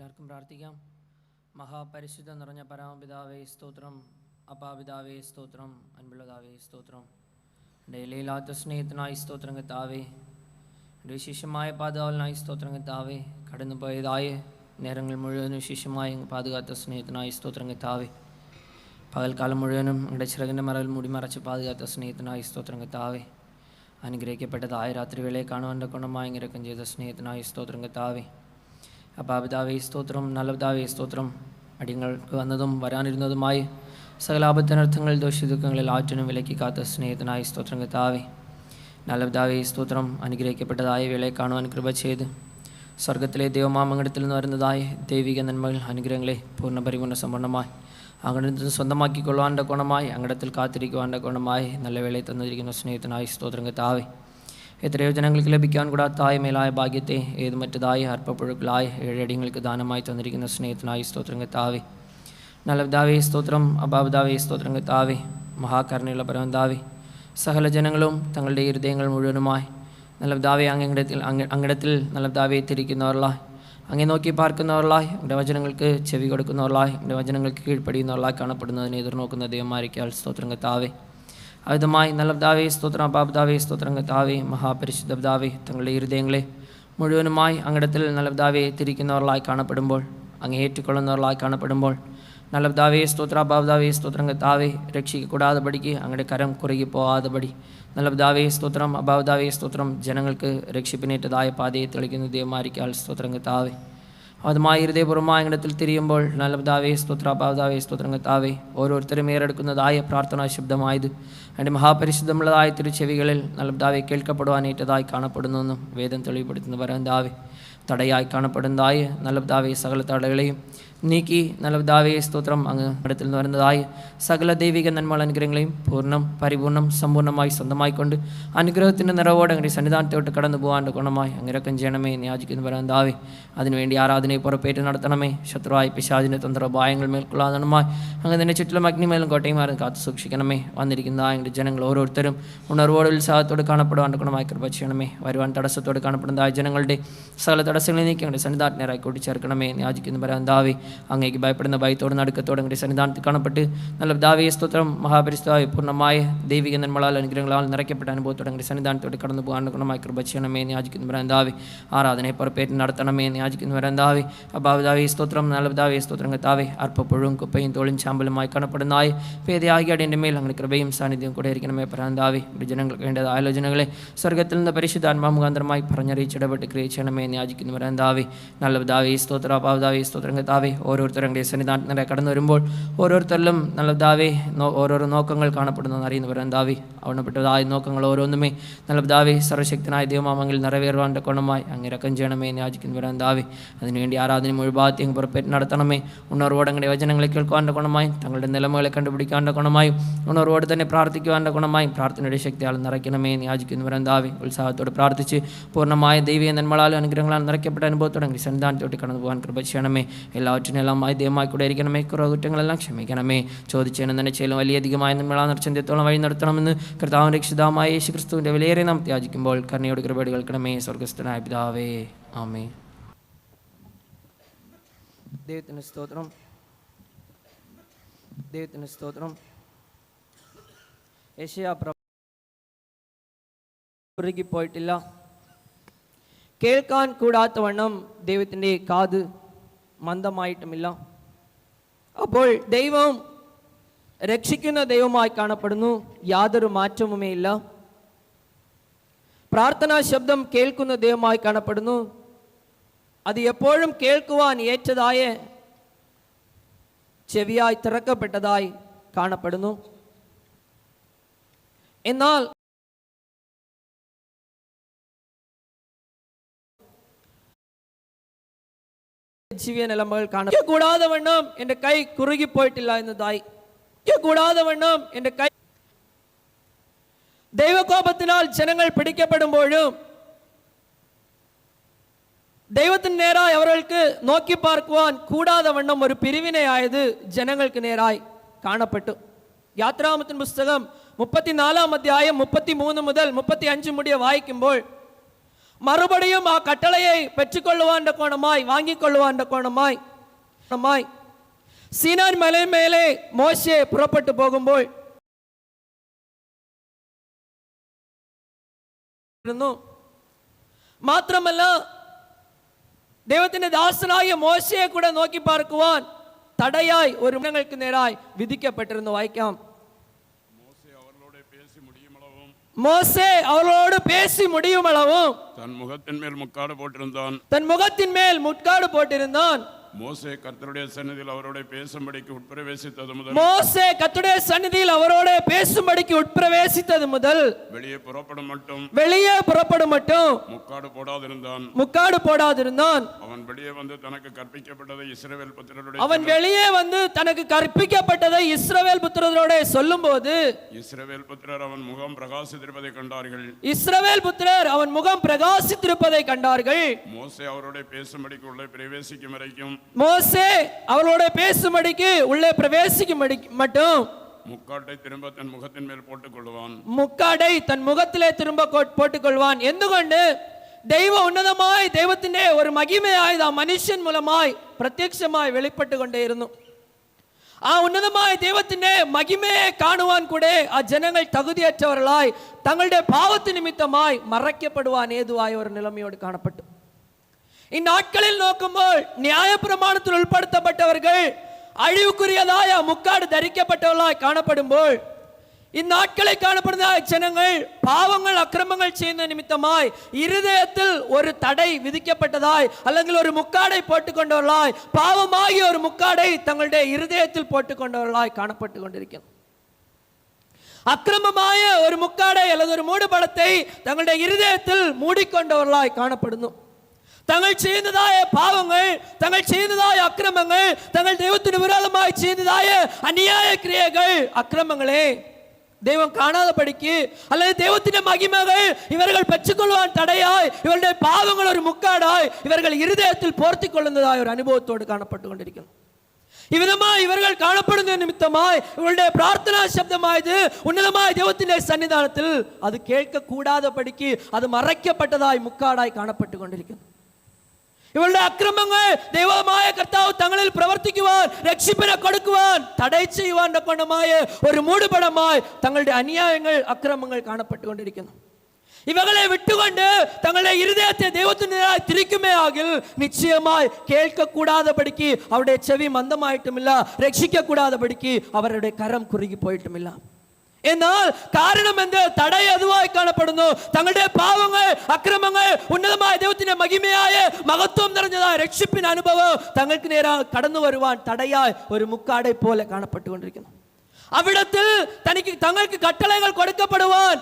എല്ലാവർക്കും പ്രാർത്ഥിക്കാം. മഹാപരിശുദ്ധം നിറഞ്ഞ പരമപിതാവേ സ്തോത്രം. അപാപിതാവേ സ്തോത്രം. അൻപുള്ളതാവേ സ്തോത്രം. എന്റെ ഇലയില്ലാത്ത സ്നേഹത്തിനായി സ്തോത്രം കത്താവേ എന്റെ വിശേഷമായ പാതാവലിനായി സ്തോത്രം കത്താവേ കടന്നു പോയതായ നേരങ്ങൾ മുഴുവനും വിശേഷമായി പാതുകാത്ത സ്നേഹത്തിനായി സ്തോത്രം കത്താവേ പകൽക്കാലം മുഴുവനും എന്റെ ചിറകിന്റെ മറവിൽ മുടിമറച്ച് പാതുകാത്ത സ്നേഹത്തിനായി സ്തോത്രം കത്താവേ അനുഗ്രഹിക്കപ്പെട്ടതായ രാത്രി വേളയെ കാണുവാന്റെ കുണമായി ഇറക്കം ചെയ്ത സ്നേഹത്തിനായി സ്തോത്രം കത്താവേ അപ്പാപിതാവേ സ്തോത്രം. നല്ലപിതാവേ സ്തോത്രം. അടിയങ്ങൾക്ക് വന്നതും വരാനിരുന്നതുമായി ദോഷ ദുഃഖങ്ങളിൽ ആറ്റിനും വിലക്കി കാത്ത സ്നേഹത്തിനായി സ്തോത്രം കത്താവേ നല്ലപിതാവേ സ്തോത്രം. അനുഗ്രഹിക്കപ്പെട്ടതായി വേളയെ കാണുവാൻ കൃപ ചെയ്ത് സ്വർഗത്തിലെ ദൈവമാമംഗടത്തിൽ നിന്ന് വരുന്നതായി ദൈവിക നന്മകൾ അനുഗ്രഹങ്ങളെ പൂർണ പരിപൂർണ സമ്പൂർണമായി അങ്ങടത്തിൽ സ്വന്തമാക്കിക്കൊള്ളുവാന്റെ ഗുണമായി അങ്ങടത്തിൽ കാത്തിരിക്കുവാന്റെ ഗുണമായി നല്ല വേളയിൽ തന്നിരിക്കുന്ന സ്നേഹത്തിനായി സ്തോത്രം കത്താവേ എത്രയോ ജനങ്ങൾക്ക് ലഭിക്കാൻ കൂടാത്തായ മേലായ ഭാഗ്യത്തെ ഏത് മറ്റതായി അർപ്പപ്പുഴകളായി ഏഴടിങ്ങൾക്ക് ദാനമായി തന്നിരിക്കുന്ന സ്നേഹത്തിനായി സ്തോത്രം കത്താവേ നല്ലവിതാവേ സ്തോത്രം. അബാബ്ദാവേ സ്തോത്രം കത്താവേ മഹാകരുണയുള്ള പരമന്താവേ സകല ജനങ്ങളും തങ്ങളുടെ ഹൃദയങ്ങൾ മുഴുവനുമായി നല്ലവിതാവേ അങ്ങടത്തിൽ അങ്ങടത്തിൽ നല്ലവിതാവെ തിരിക്കുന്നവരിലായി അങ്ങേ നോക്കി പാർക്കുന്നവരിലായി എന്റെ വചനങ്ങൾക്ക് ചെവി കൊടുക്കുന്നവരിലായി എന്റെ വചനങ്ങൾക്ക് കീഴ്പ്പടിയുന്നവരിലായി കാണപ്പെടുന്നതിനെ എതിർനോക്കുന്ന ദൈവമായിരിക്കാൽ സ്തോത്രം താവേ അവിധമായി നല്ല സ്തോത്രം അപാപിതാവേ സ്തോത്രംഗത്താവേ മഹാപരിശുദ്ധ പിതാവേ തങ്ങളുടെ ഹൃദയങ്ങളെ മുഴുവനുമായി അങ്ങടത്തിൽ നല്ല പിതാവേ തിരിക്കുന്നവരിലായി കാണപ്പെടുമ്പോൾ അങ്ങേ ഏറ്റുക്കൊള്ളുന്നവരിലായി കാണപ്പെടുമ്പോൾ നല്ല പിതാവേ സ്തോത്ര അപാപിതാവേ സ്തോത്രംഗത്താവേ രക്ഷിക്കൂടാതെ പടിക്ക് അങ്ങടെ കരം കുറുകി പോവാതെ പടി നല്ല സ്തോത്രം അപാപിതാവേ സ്തോത്രം ജനങ്ങൾക്ക് രക്ഷിപ്പിനേറ്റതായ പാതയെ തെളിക്കുന്ന ദൈവമായിരിക്കാൽ സ്തോത്രംഗത്താവേ അതുമായി ഹൃദയപൂർവമായ ഇടത്തിൽ തിരിയുമ്പോൾ നല്ല പിതാവേ സ്തോത്ര പാവതാവേ സ്തോത്രം കത്താവേ ഓരോരുത്തരും ഏറെടുക്കുന്നതായ പ്രാർത്ഥനാ ശബ്ദമായത്. അതിന്റെ മഹാപരിശുദ്ധമുള്ളതായ തിരുച്ചെവികളിൽ നല്ല പിതാവെ കേൾക്കപ്പെടുവാനേറ്റതായി കാണപ്പെടുന്നെന്നും വേദം തെളിവുപെടുത്തുന്ന പരന്താവേ. തടയായി കാണപ്പെടുന്നതായ നല്ല പിതാവേ സകല തടകളെയും നീക്കി. നല്ല ദാവേ സ്തോത്രം അങ്ങ് അടുത്തിൽ നിന്ന് വരുന്നതായി. സകല ദൈവിക നന്മകൾ അനുഗ്രഹങ്ങളെയും പൂർണം പരിപൂർണം സമ്പൂർണമായി സ്വന്തമായിക്കൊണ്ട് അനുഗ്രഹത്തിന്റെ നിറവോടെ അങ്ങനെ സന്നിധാനത്തോട്ട് കടന്നു പോകാന്റെ ഗുണമായി അങ്ങനെയൊക്കെ ചെയ്യണമേ യാചിക്കുന്നു പരന്താവേ അതിനുവേണ്ടി ആരാധനയെ പുറപ്പേറ്റ് നടത്തണമേ. ശത്രുവായി പിശാചിന്റെ തന്ത്രോപായങ്ങൾ മേൽക്കൊള്ളാതണമായി അങ്ങ് തന്നെ ചുറ്റിലും അഗ്നിമേലും കോട്ടയുമാരും കാത്തു സൂക്ഷിക്കണമേ. വന്നിരിക്കുന്ന എന്റെ ജനങ്ങൾ ഓരോരുത്തരും ഉണർവോടെ ഉത്സാഹത്തോട് കാണപ്പെടുവാണ്ട് ഗുണമായി കൃപ ചെയ്യണമേ. വരുവാൻ തടസ്സത്തോട് കാണപ്പെടുന്നതായ ജനങ്ങളുടെ സകല തടസ്സങ്ങളെ നീക്കി അങ്ങനെ സന്നിധാനായി കൂട്ടിച്ചേർക്കണമേ യാചിക്കുന്നു പരന്താവേ അങ്ങേക്ക് ഭയപ്പെടുന്ന ഭയത്തോടും നടുക്കത്തോടും കൂടി സന്നിധാനത്തിൽ കാണപ്പെട്ട് നല്ല ദാവീയ സ്തോത്രം. മഹാപരിസ്ഥായ പൂർണമായ ദൈവിക നന്മളാൽ അനുഗ്രഹങ്ങളാൽ നിറയ്ക്കപ്പെട്ട അനുഭവത്തോടെ കൂടി സന്നിധാനത്തോട് കടന്നു പോകാൻ ഗുണമായി കൃപ ചെയ്യണമേ എന്ന് യാചിക്കുന്നു വരാന്താവി ആരാധനയെ പുറപ്പേറ്റ് നടത്തണമേ എന്ന് യാചിക്കുന്നു വരാന്താവി അഭാവദാവി സ്തോത്രം. നല്ല ദാവി സ്തോത്രം. കത്താവേ അർപ്പപ്പുഴും കുപ്പയും തോളും ചാമ്പലുമായി കാണപ്പെടുന്നതായി പേദയാകി എന്റെ മേൽ അങ്ങനെ കൃപയും സാന്നിധ്യം കൂടെ ഇരിക്കണമേ പരാന്താവി ജനങ്ങൾക്ക് വേണ്ടത് ആലോചനകളെ സ്വർഗത്തിൽ നിന്ന് പരിശുദ്ധാത്മാ മുഖാന്തരമായി പറഞ്ഞറിയിച്ചിടപെട്ട് ക്രിയ ചെയ്യണമേ എന്ന് യാചിക്കുന്നു വരാന്താവി നല്ല ദാവി സ്തോത്ര. അഭാവദാവി സ്തോത്രം. കത്താവേ ഓരോരുത്തരുടെ സന്നിധാനത്തിനെ കടന്നു വരുമ്പോൾ ഓരോരുത്തരിലും നല്ല ദാവേ ഓരോരോ നോക്കങ്ങൾ കാണപ്പെടുന്നു അറിയുന്നവർ ദാവി അവണപ്പെട്ടതായ നോക്കങ്ങൾ ഓരോന്നുമേ നല്ല ദാവേ സർവശക്തനായ ദൈവമാമെങ്കിൽ നിറവേറുവാന്റെ ഗുണമായി അങ്ങിരക്കം ചെയ്യണമേ എന്ന് വരാൻ ദാവി അതിനുവേണ്ടി ആരാധന അങ്ങ് പുറപ്പെട്ട് നടത്തണമേ. ഉണർവോടങ്ങളുടെ വചനങ്ങളെ കേൾക്കുവാന്റെ ഗുണമായും തങ്ങളുടെ നിലമകളെ കണ്ടുപിടിക്കാന്റെ ഗുണമായും ഉണർവോട് തന്നെ പ്രാർത്ഥിക്കുവാന്റെ ഗുണമായും പ്രാർത്ഥനയുടെ ശക്തിയാൽ നിറയ്ക്കണമേ എന്ന് വരാൻ ദാവി ഉത്സാഹത്തോട് പ്രാർത്ഥിച്ച് പൂർണമായ ദൈവീയ നന്മളാലും അനുഗ്രഹങ്ങളാൽ നിറയ്ക്കപ്പെട്ട അനുഭവത്തോടെ സന്നിധാനത്തോട്ട് കടന്നു പോകാൻ കൃപ ചെയ്യണമേ. എല്ലാവറ്റിനെല്ലാം കൂടെ ഇരിക്കണമേ. കുറവ് കുറ്റങ്ങളെല്ലാം ക്ഷമിക്കണമേ. ചോദിച്ചതിനും തന്നെ ചെയ്യലും വലിയധികമായ നമ്മളാ നിർച്ചന്ത്യത്തോളം വഴി നടത്തണമെന്ന് കർത്താവിന്റെ രക്ഷിതാമായ യേശു ക്രിസ്തുവിന്റെ വിലയേറെ നാം ത്യാജിക്കുമ്പോൾ കർണിയോട് കൃപടി കേൾക്കണമേ. സ്വർഗസ്ഥനായ പിതാവേ ആമേ ദൈവത്തിന്റെ സ്തോത്രം. ദൈവത്തിന്റെ സ്തോത്രം. യശയാ പോയിട്ടില്ല കേൾക്കാൻ കൂടാത്തവണ്ണം ദൈവത്തിന്റെ കാത് മന്ദമായിട്ടുമില്ല. അപ്പോൾ ദൈവം രക്ഷിക്കുന്ന ദൈവമായി കാണപ്പെടുന്നു. യാതൊരു മാറ്റവുമേ ഇല്ല. പ്രാർത്ഥനാ ശബ്ദം കേൾക്കുന്ന ദൈവമായി കാണപ്പെടുന്നു. അത് എപ്പോഴും കേൾക്കുവാൻ ഏറ്റതായ ചെവിയായി തിറക്കപ്പെട്ടതായി കാണപ്പെടുന്നു. എന്നാൽ ജീവിയ നിലമകൾ കാണും. കൂടാതെ വണ്ണം എന്റെ കൈ കുറുകിപ്പോയിട്ടില്ല എന്നതായി. കൂടാതെ വണ്ണം എന്റെ കൈ ദൈവകോപത്തിനാൽ ജനങ്ങൾ പിടിക്കപ്പെടുമ്പോഴും ദൈവത്തിന് നേരായി അവർക്ക് നോക്കി പാർക്കുവാൻ കൂടാതെ വണ്ണം ഒരു പിരിവിനെയായത് ജനങ്ങൾക്ക് നേരായി കാണപ്പെട്ടു. യാത്രാമത്തിൻ പുസ്തകം മുപ്പത്തിനാലാം അധ്യായം മുപ്പത്തി മൂന്ന് മുതൽ മുപ്പത്തി അഞ്ച് മുടിയെ വായിക്കുമ്പോൾ മറുപടിയും ആ കട്ടളയെ പെற்றுക്കൊള്ളുവാന്റെ കോണമായി വാങ്ങിക്കൊള്ളുവാന്റെ കോണമായി. കോണമായി. സീനാൻ മലയമേലെ മോശയെ പുറപ്പെട്ടു പോകുമ്പോൾ. മാത്രമല്ല ദൈവത്തിന്റെ ദാസനായ മോശയെ കൂടെ നോക്കി പാർക്കുവാൻ തടയായി ഒരു മൃഗങ്ങൾക്ക് നേരായി വിധിക്കപ്പെട്ടിരുന്നു. വായിക്കാം. மோசே அவளோடு பேசி முடியும் அளவும் தன் முகத்தின் மேல் முக்காடு போட்டிருந்தான். தன் முகத்தின் மேல் முட்காடு போட்டிருந்தான். மோசே கர்த்தருடைய சன்னதியில் அவரோட பேசும்படிக்கு உட்பிரவேசித்தது முதல். மோசே கத்துடைய சந்நிதியில் அவரோட பேசும்படிக்கு உட்பிரவேசித்தது முதல். வெளியே புறப்படும் மட்டும். வெளியே புறப்படும் மட்டும். முக்காடு போடாதிருந்தான். முக்காடு போடாதிருந்தான். அவன் வெளியே வந்து தனக்கு கற்பிக்கப்பட்டதை இஸ்ரவேல் புத்திரருடைய அவன் வெளியே வந்து தனக்கு கற்பிக்கப்பட்டதை இஸ்ரவேல் புத்திரரோட சொல்லும்போது இஸ்ரவேல் புத்திரர் அவன் முகம் பிரகாசித்திருப்பதை கண்டார்கள். இஸ்ரவேல் புத்திரர் அவன் முகம் பிரகாசித்திருப்பதை கண்டார்கள். மோசே அவரோட பேசும்படிக்கு உள்ளே பிரவேசிக்கும் வரைக்கும் மோசே அவளோட பேசும்படிக்கு உள்ளே பிரவேசிக்கும் மட்டும் முக்காட்டை திரும்ப தன் முகத்தின் மேல் போட்டுக் கொள்வான் முக்காடை தன் முகத்திலே திரும்ப போட்டுக் கொள்வான் ఎందుకొండు ദൈവ ഉന്നതമായി ദൈവത്തിൻ്റെ ഒരു മഹിമയായത് ആ മനുഷ്യൻ മൂലമായി പ്രത്യക്ഷമായി വെളിപ്പെട്ടുകൊണ്ടേയിരുന്നു ആ ഉന്നതമായ ദൈവത്തിൻ്റെ മഹിമയെ കാണുവാൻ കൂടെ ആ ജനങ്ങൾ തകുതിയറ്റവരായി തങ്ങളുടെ പാവത്തിന് നിമിത്തമായി മറയ്ക്കപ്പെടുവാൻ ഏതുവായ ഒരു നിലമയോട് കാണപ്പെട്ടു இந்நாட்களில் நோக்கும்போது நியாய பிரமாணத்தில் உள்படுத்தப்பட்டவர்கள் அழிவுக்குரியதாய முக்காடு தரிக்கப்பட்டவர்களாய் காணப்படும்போது இந்நாட்களை காணப்படுந்த ஜனங்கள் பாவங்கள் அக்கிரமங்கள் செய்த நிமித்தமாய் இருதயத்தில் ஒரு தடை விதிக்கப்பட்டதாய் அல்லது ஒரு முக்காடை போட்டுக்கொண்டவர்களாய் பாவமாகிய ஒரு முக்காடை தங்களுடைய இருதயத்தில் போட்டுக்கொண்டவர்களாய் காணப்பட்டு கொண்டிருக்கிறோம் அக்கிரமமாய ஒரு முக்காடை அல்லது ஒரு மூடுபடத்தை தங்களுடைய இருதயத்தில் மூடிக்கொண்டவர்களாய் காணப்படணும் തങ്ങൾ ചെയ്യുന്നതായ പാവങ്ങൾ തങ്ങൾ ചെയ്യുന്നതായ അക്രമങ്ങൾ തങ്ങൾ ദൈവത്തിന് വിരോധമായി ചെയ്യുന്നതായ അന്യായ ക്രിയകൾ അക്രമങ്ങളെ ദൈവം കാണാതെ പഠിക്ക് അല്ലെങ്കിൽ ദൈവത്തിന്റെ മഹിമകൾ ഇവരുകൾ പെച്ചുകൊള്ളുവാൻ തടയായി ഇവരുടെ പാവങ്ങൾ ഒരു മുക്കാടായി ഇവരുകൾ ഹൃദയത്തിൽ പോർത്തിക്കൊള്ളുന്നതായ ഒരു അനുഭവത്തോട് കാണപ്പെട്ടുകൊണ്ടിരിക്കുന്നു ഇവിധമായി ഇവരുകൾ കാണപ്പെടുന്ന നിമിത്തമായി ഇവരുടെ പ്രാർത്ഥനാ ശബ്ദമായത് ഉന്നതമായ ദൈവത്തിന്റെ സന്നിധാനത്തിൽ അത് കേൾക്കക്കൂടാതെ പഠിക്ക് അത് മറയ്ക്കപ്പെട്ടതായി മുക്കാടായി കാണപ്പെട്ടുകൊണ്ടിരിക്കുന്നു ഇവരുടെ അക്രമങ്ങൾ ദൈവമായ കർത്താവ് തങ്ങളിൽ പ്രവർത്തിക്കുവാൻ രക്ഷിപ്പിനെ കൊടുക്കുവാൻ തടയ ചെയ്യുവാൻ കൊണ്ടമായ ഒരു മൂടുപടമായി തങ്ങളുടെ അന്യായങ്ങൾ അക്രമങ്ങൾ കാണപ്പെട്ടുകൊണ്ടിരിക്കുന്നു ഇവകളെ വിട്ടുകൊണ്ട് തങ്ങളുടെ ഇരുദയത്തെ ദൈവത്തിനെതിരായി തിരിക്കുമേ ആകിൽ നിശ്ചയമായി കേൾക്കക്കൂടാതെ പഠിക്ക് അവരുടെ ചെവി മന്ദമായിട്ടുമില്ല രക്ഷിക്കക്കൂടാതെ പഠിക്ക് അവരുടെ കരം കുറുകിപ്പോയിട്ടുമില്ല എന്നാൽ കാരണം എന്ത്? തടയ അതുവായി കാണപ്പെടുന്നു. തങ്ങളുടെ പാവങ്ങൾ അക്രമങ്ങൾ ഉന്നതമായ ദൈവത്തിന്റെ മഹിമയായ മഹത്വം നിറഞ്ഞതായ രക്ഷിപ്പിന് അനുഭവം തങ്ങൾക്ക് നേരെ കടന്നു വരുവാൻ തടയായി ഒരു മുക്കാടെ പോലെ കാണപ്പെട്ടുകൊണ്ടിരിക്കുന്നു. അവിടത്തിൽ തനിക്ക് തങ്ങൾക്ക് കട്ടളകൾ കൊടുക്കപ്പെടുവാൻ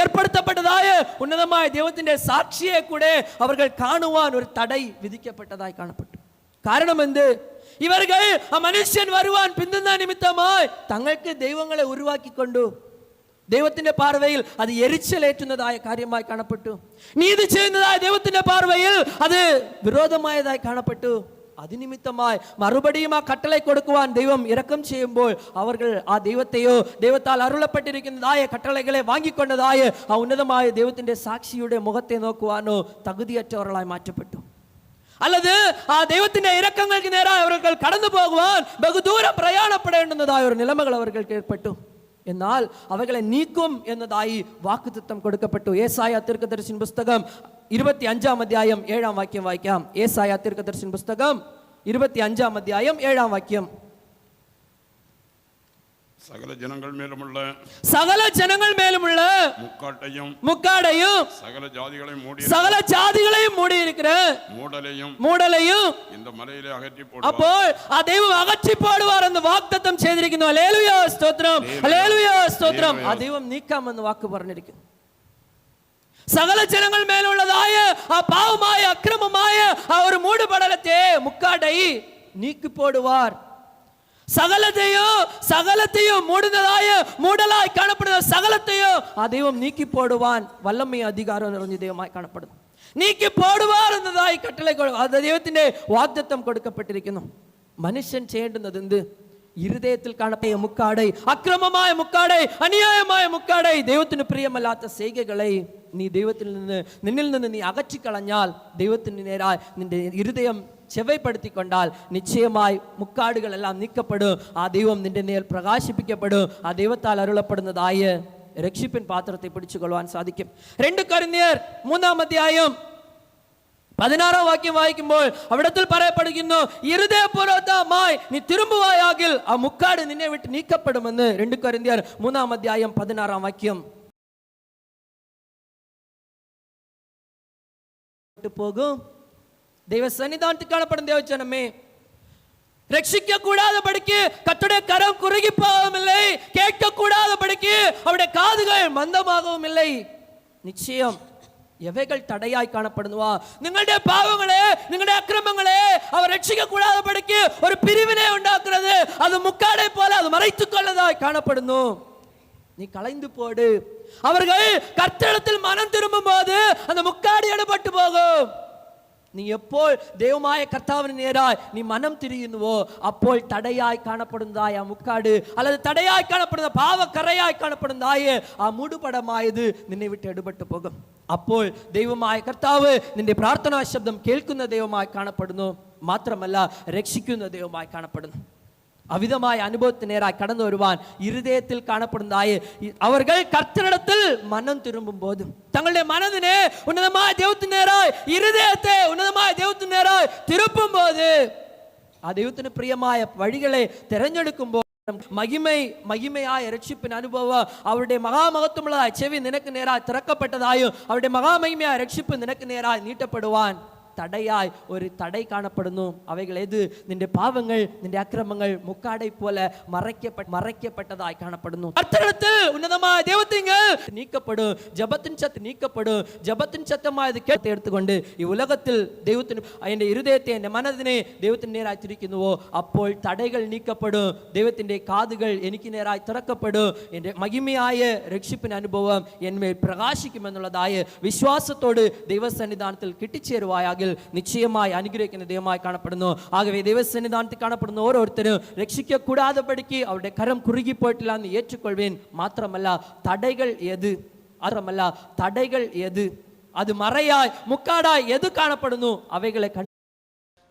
ഏർപ്പെടുത്തപ്പെട്ടതായ ഉന്നതമായ ദൈവത്തിന്റെ സാക്ഷിയെ കൂടെ അവർ കാണുവാൻ ഒരു തടൈ വിധിക്കപ്പെട്ടതായി കാണപ്പെട്ടു. കാരണം എന്ത് ഇവർകൾ ആ മനുഷ്യൻ വരുവാൻ പിന്തുന്ന നിമിത്തമായി തങ്ങൾക്ക് ദൈവങ്ങളെ ഉരുവാക്കിക്കൊണ്ടു. ദൈവത്തിന്റെ പാർവയിൽ അത് എരിച്ചലേറ്റുന്നതായ കാര്യമായി കാണപ്പെട്ടു. നീതി ചെയ്യുന്നതായ ദൈവത്തിന്റെ പാർവയിൽ അത് വിരോധമായതായി കാണപ്പെട്ടു. അതിനിമിത്തമായി മറുപടിയും ആ കട്ടളെ കൊടുക്കുവാൻ ദൈവം ഇറക്കം ചെയ്യുമ്പോൾ അവർ ആ ദൈവത്തെയോ ദൈവത്താൽ അരുളപ്പെട്ടിരിക്കുന്നതായ കട്ടളകളെ വാങ്ങിക്കൊണ്ടതായ ആ ഉന്നതമായ ദൈവത്തിന്റെ സാക്ഷിയുടെ മുഖത്തെ നോക്കുവാനോ തകുതിയറ്റവர்களായി മാറ്റപ്പെട്ടു. അല്ലത് ആ ദൈവത്തിന്റെ ഇറക്കങ്ങൾക്ക് നേരായി അവർക്ക് കടന്നു പോകുവാൻ ബഹുദൂരം പ്രയാണപ്പെടേണ്ടുന്നതായ ഒരു നിലമകൾ അവർക്ക് ഏർപ്പെട്ടു എന്നാൽ അവകളെ നീക്കും എന്നതായി വാക്കുതത്വം കൊടുക്കപ്പെട്ടു ഏസായ തീർക്കദർശൻ പുസ്തകം ഇരുപത്തി അഞ്ചാം അധ്യായം ഏഴാം വാക്യം വായിക്കാം ഏസായ തീർക്കദർശൻ പുസ്തകം ഇരുപത്തി അഞ്ചാം അധ്യായം ഏഴാം വാക്യം சகல ஜனங்கள் மேலுமுள்ள സകല ജനങ്ങൾ മേലുമുള്ള முக்காட்டையும் മുക്കാടയും சகல ஜாதிகளை மூடி സകല ജാതികളെയും മൂടിയിരിക്കുന്ന மூடலையும் മൂടലയും இந்த மலையிலே அகற்றி போடுவார் അപ്പോൾ ആ ദൈവം അകറ്റി പാടുവാർ എന്ന് വാഗ്ദത്തം ചെയ്തിരിക്കുന്നു അലേലുയ സ്തോത്രം അലേലുയ സ്തോത്രം ആ ദൈവം നീക്കാമെന്ന് വാക്ക് പറഞ്ഞിരിക്കുന്നു സകല ജനങ്ങൾ മേലുള്ളതായ ആ പാവമായ അക്രമമായ ആ ഒരു മൂടുപടലത്തെ മുക്കാടൈ നീക്കിപ്പോടുവാർ സകലത്തെയോ സകലത്തെയോ മൂടുന്നതായ മൂടലായി കാണപ്പെടുന്ന സകലത്തെയോ ആ ദൈവം നീക്കിപ്പോടുവാൻ വല്ലമ്മയും അധികാരം നിറഞ്ഞ ദൈവമായി കാണപ്പെടുന്നു. നീക്കിപ്പോടുവാർ എന്നതായി കട്ടളെ കൊ- അത് ദൈവത്തിന്റെ വാഗ്ദത്വം കൊടുക്കപ്പെട്ടിരിക്കുന്നു. മനുഷ്യൻ ചെയ്യേണ്ടുന്നത് എന്ത്? ഇരുദയത്തിൽ കാണപ്പെട്ട മുക്കാടை അക്രമമായ മുക്കാടை അന്യായമായ മുക്കാടை ദൈവത്തിന് പ്രിയമല്ലാത്ത സേകകളെ നീ ദൈവത്തിൽ നിന്ന് നിന്നിൽ നിന്ന് നീ അകറ്റിക്കളഞ്ഞാൽ ദൈവത്തിന് നേരായി നിന്റെ ഇരുദയം ചെവൈപ്പെടുത്തിക്കൊണ്ടാൽ നിശ്ചയമായി മുക്കാടുകളെല്ലാം നീക്കപ്പെടും. ആ ദൈവം നിന്റെ നേൽ പ്രകാശിപ്പിക്കപ്പെടും. ആ ദൈവത്താൽ അരുളപ്പെടുന്നതായ രക്ഷിപ്പിൻ പാത്രത്തെ പിടിച്ചുകൊള്ളുവാൻ സാധിക്കും. രണ്ട് കരുന്നിയർ മൂന്നാം അധ്യായം പതിനാറാം വാക്യം വായിക്കുമ്പോൾ അവിടത്തിൽ പറയപ്പെടുന്നു ഇരുതയപൂർവമായി നീ തിരുമ്പുവായാകിൽ ആ മുക്കാട് നിന്നെ വിട്ട് നീക്കപ്പെടുമെന്ന്. രണ്ട് കരുന്തിയർ മൂന്നാം അധ്യായം പതിനാറാം വാക്യം. വിട്ടു தெய்வ సన్నిధానం కాణపడిన దేవచనమే ரட்சிக்க கூடாதபடிக்கு கத்துடைய கரம் குறுகி போகவும் இல்லை கேட்க கூடாதபடிக்கு அவருடைய காதுகள் மந்தமாகவும் இல்லை. நிச்சயம் எவைகள் தடையாய் காணப்படுதுவா? നിങ്ങളുടെ പാവങ്ങളെ നിങ്ങളുടെ അക്രമങ്ങളെ അവർ രക്ഷിക്കക്കൂടാതെ പഠിക്ക് ഒരു പിരിവിനെ ഉണ്ടാക്കുന്നത് അത് മുക്കാടെ പോലെ അത് മറയ്ത്തുക്കൊള്ളതായി காணப்படணும் நீ കളൈந்து போடு. அவர்கள் கர்த்தடத்தில் மனம் திரும்பும் போது அந்த முக்காடி எடுபட்டு போகும். നീ എപ്പോൾ ദൈവമായ കർത്താവിന് നേരായി നീ മനം തിരിയുന്നുവോ അപ്പോൾ തടയായി കാണപ്പെടുന്നതായ ആ മുക്കാട് അല്ലാതെ തടയായി കാണപ്പെടുന്ന പാവക്കറയായി കാണപ്പെടുന്നതായ ആ മൂടുപടമായത് നിന്നെ വിട്ട് എടുപെട്ട് പോകും. അപ്പോൾ ദൈവമായ കർത്താവ് നിന്റെ പ്രാർത്ഥനാ ശബ്ദം കേൾക്കുന്ന ദൈവമായി കാണപ്പെടുന്നു. മാത്രമല്ല രക്ഷിക്കുന്ന ദൈവമായി കാണപ്പെടുന്നു. അവിധമായ അനുഭവത്തിന് നേരായി കടന്നു വരുവാൻ ഇരുദയത്തിൽ കാണപ്പെടുന്നതായ ഈ- അവർ കർത്തരിടത്തിൽ മനം തിരുമ്പും പോതും തങ്ങളുടെ മനതിനെ ഉന്നതമായ ദൈവത്തിന് നേരായി ഇരുദയത്തെ ഉന്നതമായ ദൈവത്തിന് നേരായി തിരുപ്പും പോത് ആ ദൈവത്തിന് പ്രിയമായ വഴികളെ തിരഞ്ഞെടുക്കുമ്പോൾ മഹിമൈ മഹിമയായ രക്ഷിപ്പിന് അനുഭവം അവരുടെ മഹാമഹത്വമുള്ളതായ ചെവി നിനക്ക് നേരായി തിറക്കപ്പെട്ടതായും അവരുടെ മഹാമഹിമയായ രക്ഷിപ്പ് നിനക്ക് നേരായി നീട്ടപ്പെടുവാൻ തടയായി ഒരു തടൈ കാണപ്പെടുന്നു. അവകൾ ഏത്? നിന്റെ പാവങ്ങൾ നിന്റെ അക്രമങ്ങൾ മുക്കാടൈ പോലെ മറയ്ക്കപ്പെട്ട മറയ്ക്കപ്പെട്ടതായി കാണപ്പെടുന്നു. അത്തരത്തിൽ ഉന്നതമായ ദൈവത്തിങ്ങൾ നീക്കപ്പെടും. ജപത്തിൻ ചത്ത് നീക്കപ്പെടും. ജപത്തിൻ ചത്തമായത് എടുത്തുകൊണ്ട് ഈ ഉലകത്തിൽ ദൈവത്തിന് അതിന്റെ ഹൃദയത്തെ എന്റെ മനതിനെ ദൈവത്തിന് നേരായി തിരിക്കുന്നുവോ? അപ്പോൾ തടകൾ നീക്കപ്പെടും. ദൈവത്തിന്റെ കാതുകൾ എനിക്ക് നേരായി തുറക്കപ്പെടും. എന്റെ മഹിമയായ രക്ഷിപ്പിന് അനുഭവം എന്മേൽ പ്രകാശിക്കുമെന്നുള്ളതായ വിശ്വാസത്തോട് ദൈവസന്നിധാനത്തിൽ കിട്ടിച്ചേരുവായാകിൽ നിശ്ചയമായി അനുഗ്രഹിക്കുന്ന ദൈവമായി കാണപ്പെടുന്നു ആകവേ ദൈവസന്നിധാനത്തിൽ കാണപ്പെടുന്ന ഓരോരുത്തരും രക്ഷിക്കക്കൂടാതെ പഠിക്ക് അവരുടെ കരം കുറുകിപ്പോയിട്ടില്ല എന്ന് ഏറ്റുകൊള്ളുവേൻ മാത്രമല്ല തടകൾ ഏത് മാത്രമല്ല തടകൾ ഏത് അത് മറയായി മുക്കാടായി ഏത് കാണപ്പെടുന്നു അവകളെ കണ്ട്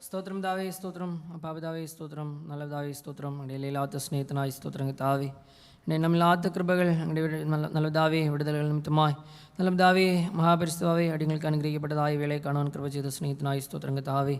സ്തോത്രം ദാവേ സ്തോത്രം അപ്പാപിതാവേ സ്തോത്രം നല്ല ദാവേ സ്തോത്രം അങ്ങയുടെ ഇലയില്ലാത്ത സ്നേഹത്തിനായി സ്തോത്രം താവേ എന്റെ നമ്മില്ലാത്ത കൃപകൾ അങ്ങയുടെ നല്ല നല്ല ദാവേ വിടുതലുകൾ നിമിത്തമായി. നല്ല ദാവേ മഹാപരിസ്ഥിതാവേ അടിങ്ങൾക്ക് അനുഗ്രഹിക്കപ്പെട്ടതായ വേളയെ കാണുവാൻ കൃപ ചെയ്ത സ്നേഹത്തിനായി സ്തോത്രം താവേ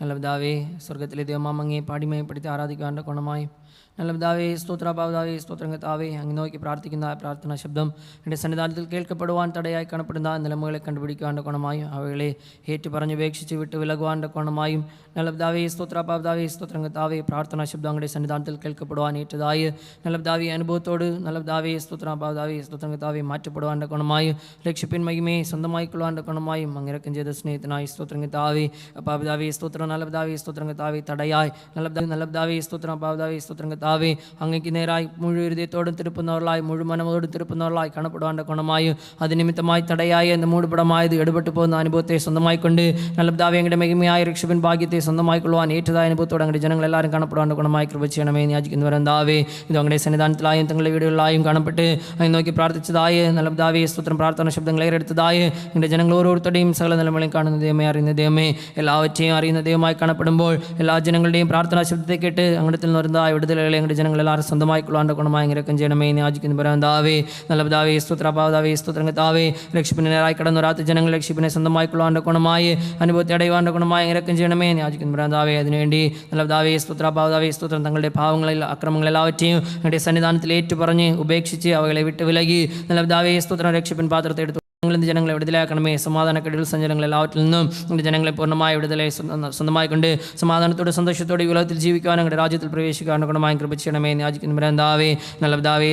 നല്ല ദാവേ സ്വർഗത്തിലെ ദൈവമാമങ്ങയെ പാടിമയപ്പെടുത്തി ആരാധിക്കാന്റെ ഗുണമായും നല്ല പിതാവേ സ്തോത്രാഭാവതാവേ സ്തോത്രങ്ങൾ താവേ. അങ്ങ് നോക്കി പ്രാർത്ഥിക്കുന്ന ആ പ്രാർത്ഥനാ ശബ്ദം എന്റെ സന്നിധാനത്തിൽ കേൾക്കപ്പെടുവാൻ തടയായി കാണപ്പെടുന്ന ആ നിലമുകളെ കണ്ടുപിടിക്കുവാന്റെ ഗുണമായും അവകളെ ഏറ്റു പറഞ്ഞുപേക്ഷിച്ച് വിട്ട് വിലകുവാന്റെ ഗുണമായും നല്ല പിതാവേ സ്തോത്രാഭാവതാവേ സ്തോത്രങ്ങൾ താവേ. പ്രാർത്ഥനാ ശബ്ദം അങ്ങയുടെ സന്നിധാനത്തിൽ കേൾക്കപ്പെടുവാൻ ഏറ്റതായി നല്ല പിതാവേ അനുഭവത്തോട് നല്ല പിതാവേ സ്തോത്രാഭാവതാവേ സ്തോത്രങ്ങൾ താവേ മാറ്റപ്പെടുവാന്റെ ഗുണമായും രക്ഷിപ്പിൻ മഹിമയെ സ്വന്തമായി കൊള്ളുവാന്റെ ഗുണമായും അങ്ങിറക്കം ചെയ്ത സ്നേഹത്തിനായി സ്തോത്രങ്ങൾ താവേ. അപ്പാപിതാവേ സ്തോത്രം നല്ല പിതാവേ സ്തോത്രങ്ങൾ താവേ തടയായി. നല്ല പിതാവേ നല്ല പിതാവേ സ്തോത്രം കർത്താവേ അങ്ങേക്ക് നേരായി മുഴുവൻ ഹൃദയത്തോടും തിരുപ്പുന്നവர்களாய் മുഴുവനമോടും തിരുപ്പുന്നവர்களாய் കാണപ്പെടുവാന്റെ ഗുണമായി അതിനിമിത്തമായി തടയായ എന്ന മൂടുപടമായത് എടുപെട്ട് പോകുന്ന അനുഭവത്തെ സ്വന്തമായിക്കൊണ്ട് നല്ല പിതാവേ അങ്ങയുടെ മഹിമയായ രക്ഷപൻ ഭാഗ്യത്തെ സ്വന്തമായിക്കൊള്ളുവാൻ ഏറ്റതായ അനുഭവത്തോടെ അങ്ങനെ ജനങ്ങളെല്ലാവരും കാണപ്പെടുവാന്റെ ഗുണമായി കൃപ ചെയ്യണമേ യാചിക്കുന്നവരെന്താവേ ഇത് അങ്ങനെ സന്നിധാനത്തിലായും തങ്ങളുടെ വീടുകളിലായും കാണപ്പെട്ട് അതിനെ നോക്കി പ്രാർത്ഥിച്ചതായ നല്ല പിതാവേ സ്തോത്രം പ്രാർത്ഥന ശബ്ദങ്ങൾ ഏറെടുത്തതായ എന്റെ ജനങ്ങൾ ഓരോരുത്തരുടെയും സകല നിലമളിയും കാണുന്ന ദൈവമേ അറിയുന്ന ദൈവമേ എല്ലാവറ്റെയും അറിയുന്ന ദൈവമായി കാണപ്പെടുമ്പോൾ എല്ലാ ജനങ്ങളുടെയും പ്രാർത്ഥനാ ശബ്ദത്തെ കേട്ട് അങ്ങനത്തിൽ നിന്ന് വരുന്നതായ വിടുതൽ വിടുതലുകളെ ഞങ്ങളുടെ ജനങ്ങൾ എല്ലാവരും സ്വന്തമായി കൊള്ളാണ്ട് ഗുണമായി ഇറക്കം ചെയ്യണമേ. യാചിക്കുന്നു താവേ നല്ല പിതാവേ സ്തുത്രപാതാവേ സ്തുത്രങ്ങത്താവേ രക്ഷിപ്പിനായി കടന്നു രാത്രി ജനങ്ങൾ രക്ഷിപ്പിനെ സ്വന്തമായി കൊള്ളാണ്ട് ഗുണമായി അനുഭവത്തെ അടയുവാണ്ട് ഗുണമായി ഇറക്കം ചെയ്യണമേ. യാചിക്കുന്നു താവേ അതിനുവേണ്ടി നല്ല പിതാവേ സ്തുത്രപാതാവേ സ്തുത്രം. തങ്ങളുടെ ഭാവങ്ങളിൽ അക്രമങ്ങളെല്ലാവറ്റെയും ഞങ്ങളുടെ സന്നിധാനത്തിൽ ഏറ്റുപറഞ്ഞ് ഉപേക്ഷിച്ച് അവകളെ വിട്ട് വിലകി നല്ല പിതാവേ സ്തുത്രം രക്ഷിപ്പിൻ പാത്രത്തെ എടുത്തു ഞങ്ങളിന്ന് ജനങ്ങളെ വിടുതലാക്കണമേ? സമാധാന കെടുതൽ സഞ്ചരങ്ങൾ എല്ലാവറ്റിൽ നിന്നും നിങ്ങളുടെ ജനങ്ങളെ പൂർണമായ വിടുതലെ സ്വന്തം- സ്വന്തമായി കൊണ്ട് സമാധാനത്തോടെ സന്തോഷത്തോടെ ഉലകത്തിൽ നിങ്ങളുടെ ഞങ്ങളുടെ രാജ്യത്തിൽ പ്രവേശിക്കാൻ ഗുണമായി കൃപ ചെയ്യണമേ എന്ന് യാചിക്കുന്നു ബ്രന്താവേ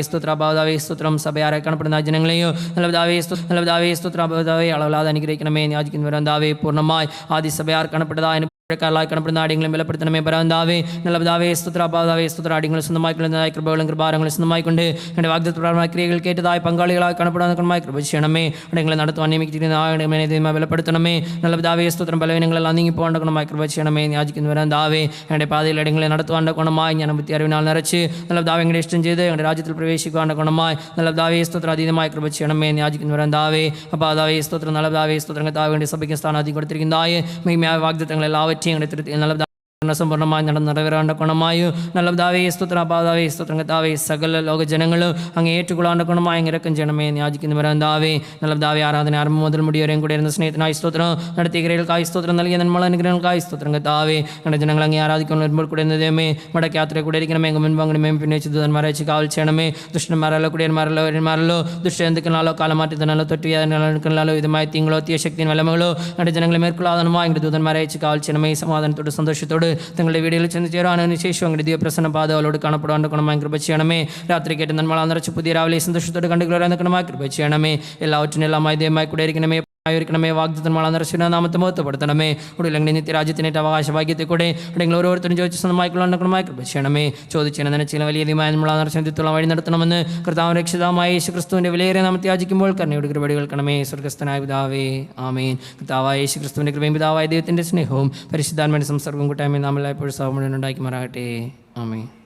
സ്തുത്ര. ഭാവതാവേ സ്തുത്രം. സഭയാരെ കാണപ്പെടുന്ന ജനങ്ങളെയോ നല്ലതാവേ നല്ലതാവേ സ്തു നല്ല പിതാവേ സ്തുത്ര. ഭാവതാവേ അളവില്ലാതെ അനുഗ്രഹിക്കണമേ എന്ന് യാചിക്കുന്നു പൂർണമായി ആദ്യ സഭയാർ കാണപ്പെട്ടതായ കാലായി കണപ്പെടുന്ന ആടിയങ്ങളും ബലപ്പെടുത്തണമേ പരാന്താവേ നല്ല പിതാവേ സ്തുത്ര അപാതാവേ സ്തുത്ര ആടിയങ്ങളും സ്വന്തമായിക്കൊള്ളുന്നതായ കൃപകളും കൃപാരങ്ങളും സ്വന്തമായിക്കൊണ്ട് എന്റെ വാഗ്ദത്തപ്രമായ ക്രിയകൾ കേട്ടതായ പങ്കാളികളായി കണപ്പെടാൻ കൃപ ചെയ്യണമേ അടങ്ങളെ നടത്തുവാൻ നിയമിച്ചിരിക്കുന്ന ബലപ്പെടുത്തണമേ നല്ല പിതാവേ സ്തുത്രം ബലവീനങ്ങളെല്ലാം നീങ്ങി പോകേണ്ടകണമായി കൃപ ചെയ്യണമേ യാചിക്കുന്നു വരാന്താവേ എന്റെ പാതയിൽ ഇടങ്ങളെ നടത്തുവാൻ ഗുണമായി ഞാൻ ബുദ്ധി അറിവിനാൽ നിറച്ച് നല്ല പിതാവ് എങ്ങനെ ഇഷ്ടം ചെയ്ത് എന്റെ രാജ്യത്തിൽ പ്രവേശിക്കുവാൻ ഗുണമായി നല്ല പിതാവേ സ്തുത്രം അതീതമായി കൃപ ചെയ്യണമേ യാചിക്കുന്നു വരാന്താവേ അപാതാവേ സ്തുത്രം നല്ല പിതാവേ സ്തുത്രം കത്താവ് വേണ്ടി സഭയ്ക്ക് സ്ഥാനാധി കൊടുത്തിരിക്കുന്നതായ മഹിമയായ വാഗ്ദത്തങ്ങൾ എല്ലാവറ്റെയും ഞങ്ങളുടെ തിരുത്തി നല്ല സമ്പൂർണമായി നടന്ന് നിറവേറാണ്ട ഗുണമായും നല്ല പിതാവേ സ്തുത്ര പാതാവേ സ്തുത്രം കത്താവേ സകല ലോക ജനങ്ങളും അങ്ങ് ഏറ്റുകൊള്ളാണ്ട ഗുണമായി ഇറക്കം ചെയ്യണമേ യാചിക്കുന്ന വരാൻ ദാവേ നല്ല പിതാവേ ആരാധന ആരംഭം മുതൽ മുടിവരെയും കൂടെ ഇരുന്ന സ്നേഹത്തിനായി സ്തോത്രം. നടത്തിയ ഗ്രഹികൾക്കായി സ്തോത്രം നൽകിയ നന്മള അനുഗ്രഹങ്ങൾക്കായി സ്തോത്രം കത്താവേ നമ്മുടെ ജനങ്ങൾ അങ്ങേ ആരാധിക്കുന്ന വരുമ്പോൾ കൂടെ എന്നതേമേ മടക്ക് യാത്ര കൂടെ ഇരിക്കണമേ അങ്ങ് മുൻപങ്ങണമേ പിന്നെ അയച്ച് കാവൽ ചെയ്യണമേ. ദുഷ്ടന്മാരല്ലോ കുടിയന്മാരല്ലോ വരന്മാരല്ലോ ദുഷ്ടന്തുക്കളാലോ കാലമാറ്റത്തിനാലോ തൊട്ടിയാലോ ഇതുമായി തീങ്ങളോ തീയ ശക്തിയും വലമകളോ നമ്മുടെ ജനങ്ങളെ മേற்കൊള്ളാതനുമായി എങ്ങളുടെ ദൂതന്മാരെ അയച്ച് കാവൽ ചെയ്യണമേ. സമാധാനത്തോട് സന്തോഷത്തോട് തങ്ങളുടെ വീടുകളിൽ ചെന്ന് ചേരാനും ശേഷം അങ്ങനെ ദിവപ്രസന്ന പാതകളോട് കാണപ്പെടാണ്ട് ഗുണമായി കൃപ ചെയ്യണമേ. രാത്രി കേട്ട് നന്മളാ നിറച്ച് പുതിയ രാവിലെ സന്തോഷത്തോട് കണ്ടുകളെ നിൽക്കണമായി കൃപ ചെയ്യണമേ. എല്ലാവറ്റിനും എല്ലാമായി ദയമായി കൂടെ ഇരിക്കണമേ. ആയിരിക്കണമേ. വാഗ്ദത്തന്മാള നാമത്തെ മഹത്വപ്പെടുത്തണമേ. ഉടലെങ്കിൽ നിത്യരാജ്യത്തിനേറ്റ അവകാശഭാഗ്യത്തെ കൂടെ അല്ലെങ്കിൽ ഓരോരുത്തരും ചോദിച്ച സ്വന്തമായിക്കൊള്ളണമായി കൃപ ചെയ്യണമേ. ചോദിച്ചതിന് ചില വലിയ തീരുമാനമുള്ള നിറച്ചെത്തിത്തുള്ള വഴി നടത്തണമെന്ന് കർത്താവ് രക്ഷിതമായ യേശു ക്രിസ്തുവിന്റെ വിലയേറെ നാമത്തെ യാചിക്കുമ്പോൾ കരുണയുടെ കൃപടി കേൾക്കണമേ. സ്വർഗസ്ഥനായ പിതാവേ ആമേൻ. കർത്താവായ യേശു ക്രിസ്തുവിന്റെ കൃപയും പിതാവായ ദൈവത്തിന്റെ സ്നേഹവും പരിശുദ്ധാത്മന്റെ സംസർഗവും കൂട്ടായ്മയും നാം എല്ലായ്പ്പോഴും സഹമുഴുവൻ ഉണ്ടാക്കി മാറാകട്ടെ. ആമേൻ.